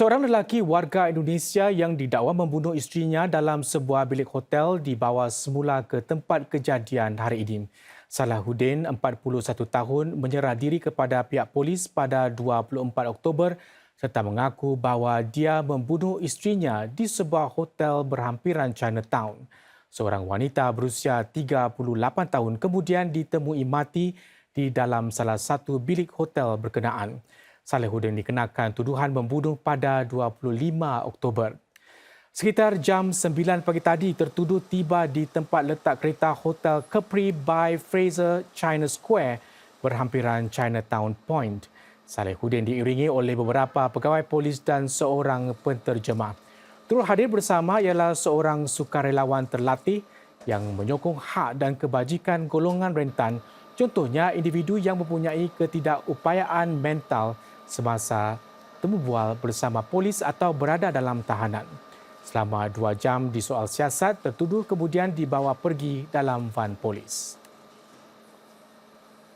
Seorang lelaki warga Indonesia yang didakwa membunuh isterinya dalam sebuah bilik hotel dibawa semula ke tempat kejadian hari ini. Salahuddin, 41 tahun, menyerah diri kepada pihak polis pada 24 Oktober serta mengaku bahawa dia membunuh isterinya di sebuah hotel berhampiran Chinatown. Seorang wanita berusia 38 tahun kemudian ditemui mati di dalam salah satu bilik hotel berkenaan. Salehuddin dikenakan tuduhan membunuh pada 25 Oktober. Sekitar jam 9 pagi tadi, tertuduh tiba di tempat letak kereta Hotel Capri by Fraser China Square berhampiran Chinatown Point. Salehuddin diiringi oleh beberapa pegawai polis dan seorang penterjemah. Turut hadir bersama ialah seorang sukarelawan terlatih yang menyokong hak dan kebajikan golongan rentan, contohnya individu yang mempunyai ketidakupayaan mental semasa temu bual bersama polis atau berada dalam tahanan. Selama dua jam di soal siasat, tertuduh kemudian dibawa pergi dalam van polis.